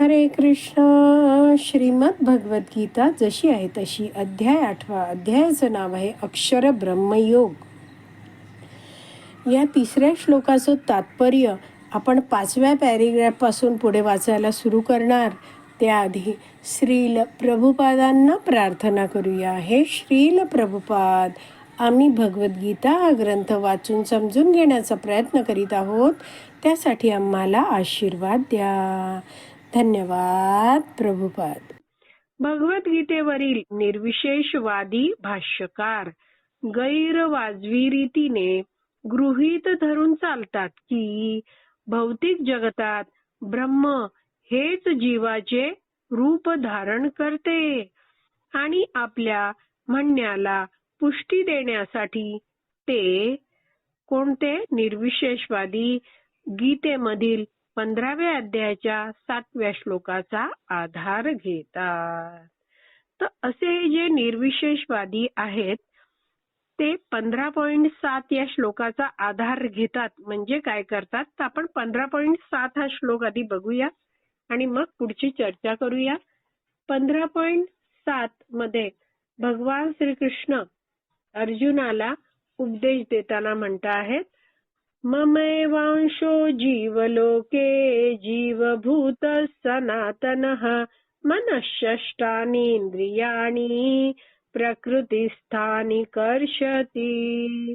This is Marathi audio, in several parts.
हरे कृष्ण. श्रीमद भगवद्गीता जशी आहे तशी अध्याय आठवा. अध्यायाचं नाव आहे अक्षर ब्रह्मयोग. या तिसऱ्या श्लोकाचं तात्पर्य आपण पाचव्या पॅरेग्राफपासून पुढे वाचायला सुरू करणार. त्याआधी श्रील प्रभुपादांना प्रार्थना करूया. हे श्रील प्रभुपाद आम्ही भगवद्गीता हा ग्रंथ वाचून समजून घेण्याचा प्रयत्न करीत आहोत. त्यासाठी आम्हाला आशीर्वाद द्या. धन्यवाद प्रभुपाद. भगवद्गीतेवरील निर्विशेषवादी भाष्यकार गैरवाजवी रीतीने गृहीत धरून चालतात की भौतिक जगतात ब्रह्म हेच जीवाचे रूप धारण करते आणि आपल्या म्हणण्याला पुष्टी देण्यासाठी ते कोणते निर्विशेषवादी गीतेमधील पंधराव्या अध्यायाच्या सातव्या श्लोकाचा आधार घेतात. तर असे जे निर्विशेषवादी आहेत ते पंधरा पॉईंट सात या श्लोकाचा आधार घेतात. म्हणजे काय करतात? तर आपण पंधरा पॉईंट सात हा श्लोक आधी बघूया आणि मग पुढची चर्चा करूया. पंधरा पॉईंट सात मध्ये भगवान श्रीकृष्ण अर्जुनाला उपदेश देताना म्हणता आहेत ममैवांशो जीवलोके जीवभूत सनातनः मनःषष्टानीन्द्रियाणि प्रकृतीस्थानी कर्षती।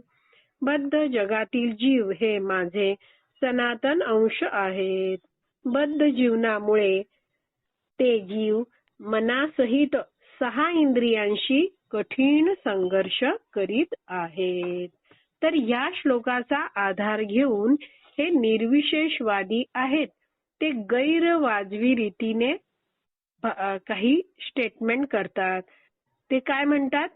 बद्ध जगातील जीव हे माझे सनातन अंश आहेत. बद्ध जीवनामुळे ते जीव मनासहित सहा इंद्रियांशी कठीण संघर्ष करीत आहेत. तर या श्लोकाचा आधार घेऊन हे निर्विशेषवादी आहेत. ते गैरवाजवी रीतीने काही स्टेटमेंट करतात. ते काय म्हणतात?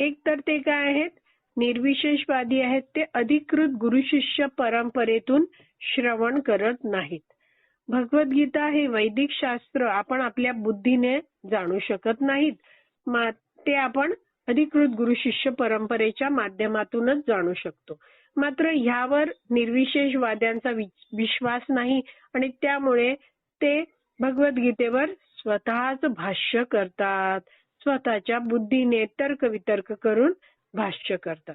एक तर ते काय आहेत? निर्विशेषवादी आहेत. ते अधिकृत गुरु शिष्य परंपरेतून श्रवण करत नाहीत. भगवद्गीता हे वैदिक शास्त्र आपण आपल्या बुद्धीने जाणू शकत नाहीत. ते आपण अधिकृत गुरु शिष्य परंपरेच्या माध्यमातूनच जाणू शकतो. मात्र ह्यावर निर्विशेष वाद्यांचा विश्वास नाही आणि त्यामुळे ते भगवद्गीतेवर स्वतःच भाष्य करतात. स्वतःच्या बुद्धीने तर्क वितर्क करून भाष्य करतात.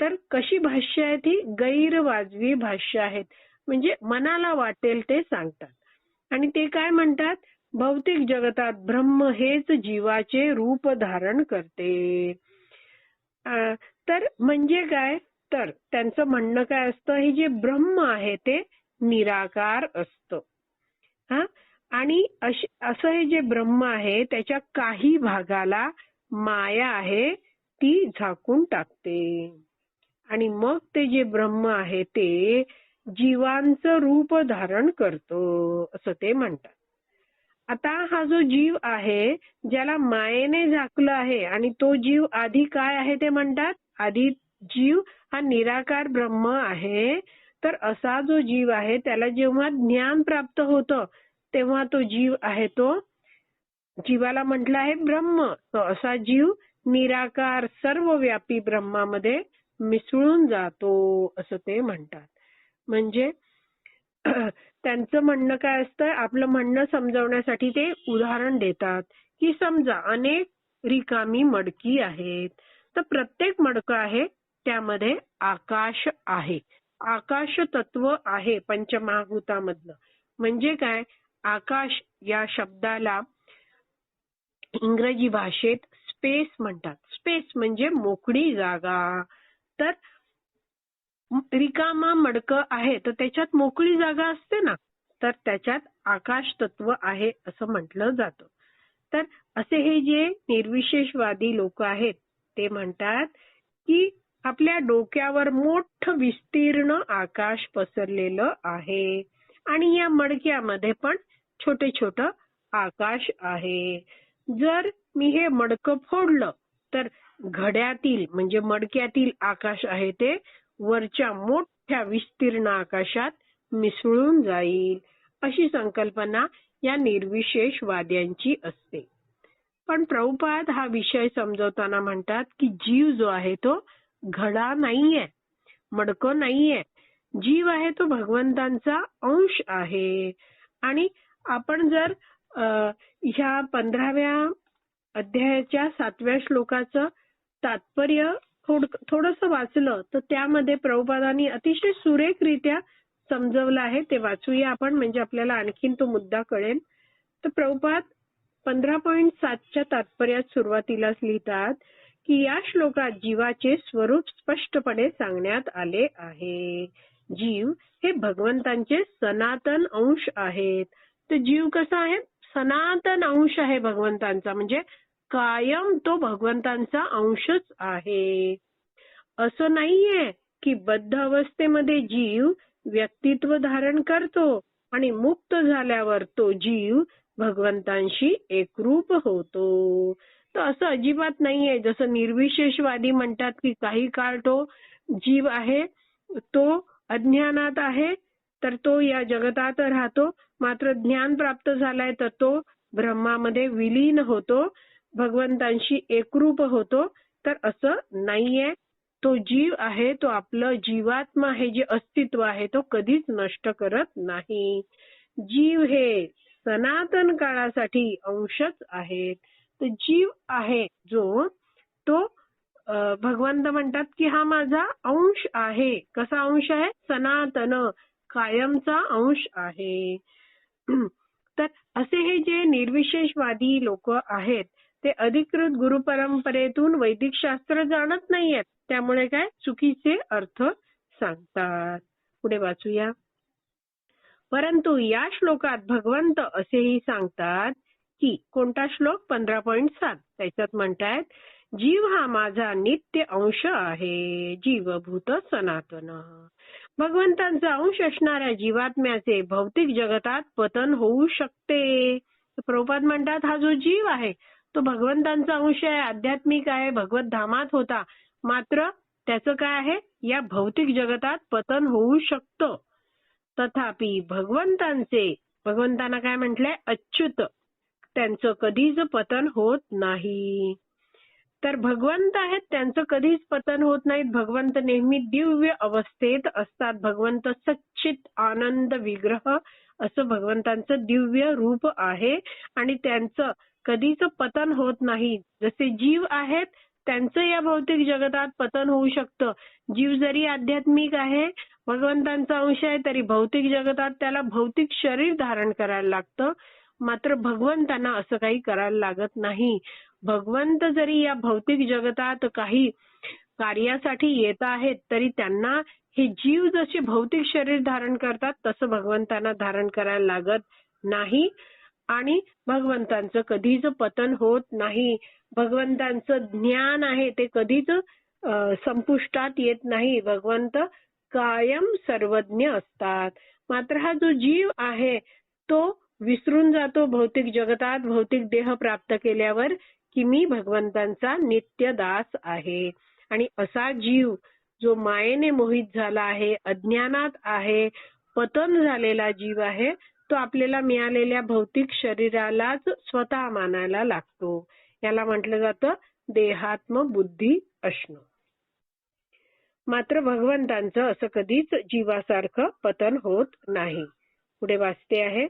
तर कशी भाष्य आहेत ही? गैरवाजवी भाष्य आहेत. म्हणजे मनाला वाटेल ते सांगतात. आणि ते काय म्हणतात? भौतिक जगतात ब्रह्म हेच जीवाचे रूप धारण करते. तर म्हणजे काय? तर त्यांचं म्हणणं काय असतं? हे जे ब्रह्म आहे ते निराकार असतं. हा? आणि असं हे जे ब्रह्म आहे त्याच्या काही भागाला माया आहे ती झाकून टाकते. आणि मग ते जे ब्रह्म आहे ते जीवांचं रूप धारण करतो असं ते म्हणतात. आता हा जो जीव आहे ज्याला मायेने झाकलं आहे आणि तो जीव आधी काय आहे ते म्हणतात? आधी जीव हा निराकार ब्रह्म आहे. तर असा जो जीव आहे त्याला जेव्हा ज्ञान प्राप्त होतं तेव्हा तो जीव आहे तो जीवाला म्हटलं आहे ब्रह्म. असा जीव निराकार सर्वव्यापी ब्रह्मामध्ये मिसळून जातो असं ते म्हणतात. म्हणजे त्यांचं म्हणणं काय असतं? आपलं म्हणणं समजवण्यासाठी ते उदाहरण देतात की समजा अनेक रिकामी मडकी आहेत. तर प्रत्येक मडकं आहे त्यामध्ये आकाश आहे. आकाश तत्व आहे पंचमहाभूतामधलं. म्हणजे काय? आकाश या शब्दाला इंग्रजी भाषेत स्पेस म्हणतात. स्पेस म्हणजे मोकळी जागा. तर रिकामा मडकं आहे तर त्याच्यात मोकळी जागा असते ना तर त्याच्यात आकाश तत्व आहे असं म्हटलं जातं. तर असे हे जे निर्विशेषवादी लोक आहेत ते म्हणतात की आपल्या डोक्यावर मोठं विस्तीर्ण आकाश पसरलेलं आहे आणि या मडक्यामध्ये पण छोटे छोट आकाश आहे. जर मी हे मडकं फोडलं तर घड्यातील म्हणजे मडक्यातील आकाश आहे ते वरच्या मोठ्या विस्तीर्ण आकाशात मिसळून जाईल अशी संकल्पना या निर्विशेषवाद्यांची असते. पण प्रभुपाद हा विषय समजवताना म्हणतात की जीव जो आहे तो घडा नाहीये मडको नाहीये. जीव आहे तो भगवंतांचा अंश आहे. आणि आपण जर ह्या पंधराव्या अध्यायाच्या सातव्या श्लोकाचं तात्पर्य थोडस वाचलं तर त्यामध्ये प्रभुपादांनी अतिशय सुरेखरित्या समजवलं आहे. ते वाचूया आपण म्हणजे आपल्याला आणखीन तो मुद्दा कळेल. तर प्रभुपाद पंधरा पॉईंट सातच्या तात्पर्यात सुरुवातीलाच लिहितात की या श्लोकात जीवाचे स्वरूप स्पष्टपणे सांगण्यात आले आहे. जीव हे भगवंतांचे सनातन अंश आहेत. तर जीव कसा आहे? सनातन अंश आहे भगवंतांचा म्हणजे कायम तो भगवंतांचा अंशच आहे. असं नाहीये की बद्ध अवस्थेमध्ये जीव व्यक्तित्व धारण करतो आणि मुक्त झाल्यावर तो जीव भगवंतांशी एकरूप होतो. तर असं अजिबात नाहीये. जसं निर्विशेषवादी म्हणतात की काही काळ तो जीव आहे तो अज्ञानात आहे तर तो या जगतात राहतो. मात्र ज्ञान प्राप्त झालाय तर तो ब्रह्मामध्ये विलीन होतो. भगवंतांशी एकरूप होतो तर असं नाहीये. तो जीव आहे तो आपलं जीवात्मा हे जे अस्तित्व आहे तो कधीच नष्ट करत नाही. जीव हे सनातन काळासाठी अंशच आहेत तर जीव आहे जो तो भगवंत म्हणतात की हा माझा अंश आहे. कसा अंश आहे? सनातन कायमचा अंश आहे. तर असे हे जे निर्विशेषवादी लोक आहेत ते अधिकृत गुरु परंपरेतून वैदिक शास्त्र जाणत नाहीयेत. त्यामुळे काय? चुकीचे अर्थ सांगतात. पुढे वाचूया. परंतु या श्लोकात भगवंत असेही सांगतात की कोणता श्लोक? पंधरा पॉईंट सात. त्याच्यात म्हणतायत जीव हा माझा नित्य अंश आहे. जीवभूत सनातन. भगवंतांचा अंश असणाऱ्या जीवात्म्याचे भौतिक जगतात पतन होऊ शकते. प्रभुपाद म्हणतात हा जो जीव आहे तो भगवंतांचा अंश आहे आध्यात्मिक आहे भगवत धामात होता. मात्र त्याचं काय आहे? या भौतिक जगतात पतन होऊ शकतं. तथापि भगवंतांचे भगवंतांना काय म्हटलंय? अच्युत. त्यांचं कधीच पतन होत नाही. तर भगवंत आहेत त्यांचं कधीच पतन होत नाहीत. भगवंत नेहमी दिव्य अवस्थेत असतात. भगवंत सच्चित आनंद विग्रह असं भगवंतांचं दिव्य रूप आहे. आणि त्यांचं कधीच पतन होत नाही. जसे जीव आहेत त्यांचं या भौतिक जगतात पतन होऊ शकतं. जीव जरी आध्यात्मिक आहे भगवंतांचा अंश आहे तरी भौतिक जगतात त्याला भौतिक शरीर धारण करायला लागतं. मात्र भगवंतांना असं काही करायला लागत नाही. भगवंत जरी या भौतिक जगतात काही कार्यासाठी येत आहेत तरी त्यांना हे जीव जसे भौतिक शरीर धारण करतात तसं भगवंतांना धारण करायला लागत नाही. आणि भगवंतांचं कधीच पतन होत नाही. भगवंतांचं ज्ञान आहे ते कधीच संपुष्टात येत नाही. भगवंत कायम सर्वज्ञ असतात. मात्र हा जो जीव आहे तो विसरून जातो भौतिक जगतात. भौतिक देह प्राप्त केल्यावर की मी भगवंतांचा नित्य दास आहे. आणि असा जीव जो मायेने मोहित झाला आहे अज्ञानात आहे पतन झालेला जीव आहे तो आपल्याला मिळालेल्या भौतिक शरीरालाच स्वतः मानायला लागतो. याला म्हटलं जातं देहात्म बुद्धी असणं मात्र भगवंतांचं असं कधीच जीवासारखं पतन होत नाही. पुढे वाचते आहे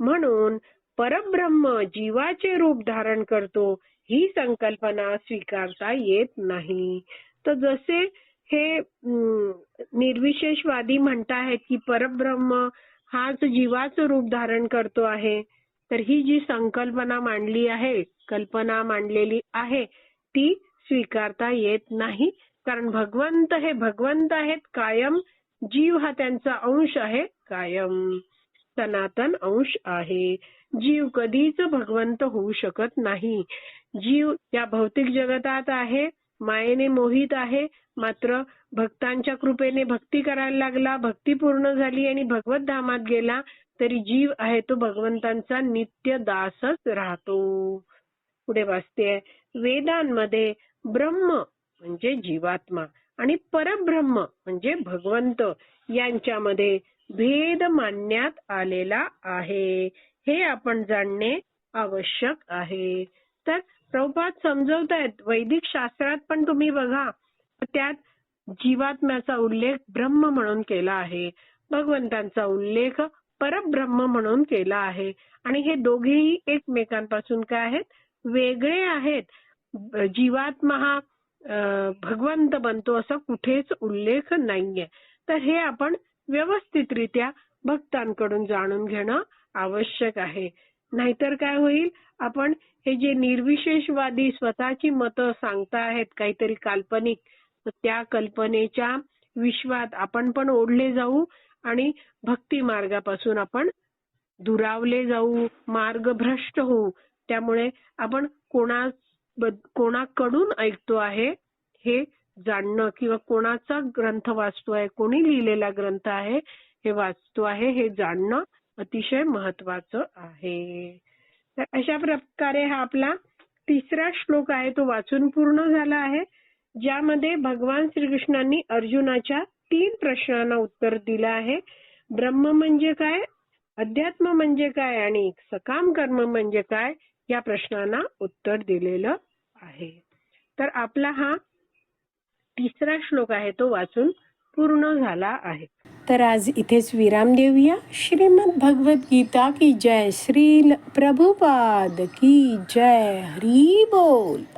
म्हणून परब्रह्म जीवाचे रूप धारण करतो ही संकल्पना स्वीकारता येत नाही. तर जसे हे अं, निर्विशेषवादी म्हणतायत की परब्रह्म हाच जीवाचं रूप धारण करतो आहे. तर ही जी संकल्पना मांडली आहे कल्पना मांडलेली आहे ती स्वीकारता येत नाही. कारण भगवंत हे भगवंत आहेत कायम. जीव हा त्यांचा अंश आहे कायम. सनातन अंश आहे. जीव कधीच भगवंत होऊ शकत नाही. जीव या भौतिक जगतात आहे मायेने मोहित आहे मात्र भक्तांच्या कृपेने भक्ती करायला लागला भक्ती पूर्ण झाली आणि भगवत धामात गेला तरी जीव आहे तो भगवंतांचा नित्य दासच राहतो. पुढे वाचते वेदांमध्ये ब्रह्म म्हणजे जीवात्मा आणि परब्रह्म म्हणजे भगवंत यांच्यामध्ये भेद मानण्यात आलेला आहे. हे आपण जाणणे आवश्यक आहे. तर प्रभुपाद समजवतायत वैदिक शास्त्रात पण तुम्ही बघा त्यात जीवात्म्याचा उल्लेख ब्रह्म म्हणून केला आहे. भगवंतांचा उल्लेख परब्रह्म म्हणून केला आहे. आणि हे दोघेही एकमेकांपासून काय आहेत? वेगळे आहेत. जीवात्मा हा भगवंत बनतो असा कुठेच उल्लेख नाहीये. तर हे आपण व्यवस्थितरित्या भक्तांकडून जाणून घेणं आवश्यक आहे. नाहीतर काय होईल? आपण हे जे निर्विशेषवादी स्वतःची मतं सांगता आहेत काहीतरी काल्पनिक त्या कल्पनेच्या विश्वात आपण पण ओढले जाऊ आणि भक्ती मार्गापासून आपण दुरावले जाऊ मार्ग भ्रष्ट होऊ. त्यामुळे आपण कोणा कोणाकडून ऐकतो आहे हे जाणणं किंवा कोणाचा ग्रंथ वाचतो आहे कोणी लिहिलेला ग्रंथ आहे हे वाचतो आहे हे जाणणं अतिशय महत्वाचं आहे. तर अशा प्रकारे हा आपला तिसरा श्लोक आहे तो वाचून पूर्ण झाला आहे. ज्यामध्ये भगवान श्रीकृष्णांनी अर्जुनाच्या तीन प्रश्नांना उत्तर दिलं आहे. ब्रह्म म्हणजे काय? अध्यात्म म्हणजे काय? आणि सकाम कर्म म्हणजे काय? या प्रश्नांना उत्तर दिलेलं आहे. तर आपला हा तिसरा श्लोक आहे तो वाचून पूर्ण झाला आहे. तर आज इथेच विराम देऊया. श्रीमद भगवत गीता की जय श्रील प्रभुपाद की जय हरी बोल.